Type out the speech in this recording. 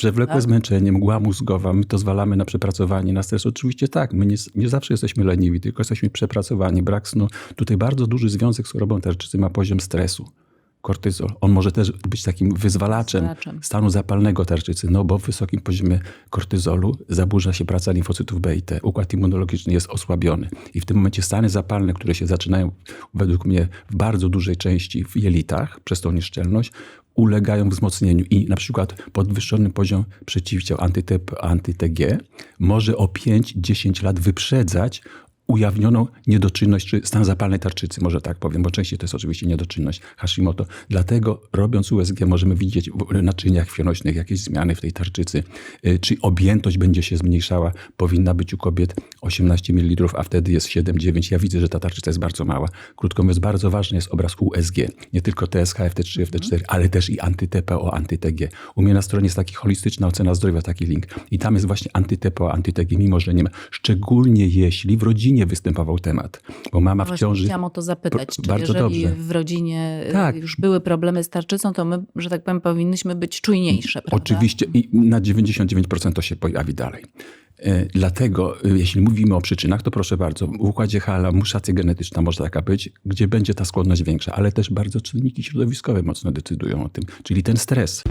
Przewlekłe Tak. zmęczenie, mgła mózgowa, my to zwalamy na przepracowanie, na stres. Oczywiście tak, my nie, nie zawsze jesteśmy leniwi, tylko jesteśmy przepracowani, brak snu. Tutaj bardzo duży związek z chorobą tarczycy ma poziom stresu. Kortyzol. On może też być takim wyzwalaczem, Wyzwalaczem. stanu zapalnego tarczycy, no bo w wysokim poziomie kortyzolu zaburza się praca limfocytów B i T. Układ immunologiczny jest osłabiony. I w tym momencie stany zapalne, które się zaczynają według mnie w bardzo dużej części w jelitach przez tą nieszczelność, ulegają wzmocnieniu i na przykład podwyższony poziom przeciwciał anty-TP, anty-TG może o 5-10 lat wyprzedzać ujawnioną niedoczynność czy stan zapalnej tarczycy, może tak powiem, bo częściej to jest oczywiście niedoczynność Hashimoto. Dlatego robiąc USG możemy widzieć w naczyniach krwionośnych jakieś zmiany w tej tarczycy. Y, Czy objętość będzie się zmniejszała? Powinna być u kobiet 18 ml, a wtedy jest 7-9. Ja widzę, że ta tarczyca jest bardzo mała. Krótko mówiąc, bardzo ważny jest obraz USG. Nie tylko TSH, FT3, FT4, ale też i anty-TPO, anty-TG. U mnie na stronie jest taki holistyczna ocena zdrowia, taki link. I tam jest właśnie anty-TPO, anty-TG, mimo że nie ma. Szczególnie jeśli w rodzinie występował temat, bo mama w Właśnie ciąży... chciałam o to zapytać. Czy bardzo jeżeli dobrze. w rodzinie y, Tak. już były problemy z tarczycą, to my, że tak powiem, powinnyśmy być czujniejsze, prawda? Oczywiście i na 99% to się pojawi dalej. E, Dlatego, e, jeśli mówimy o przyczynach, to proszę bardzo, w układzie HALA mutacja genetyczna może taka być, gdzie będzie ta skłonność większa, ale też bardzo czynniki środowiskowe mocno decydują o tym, czyli ten stres.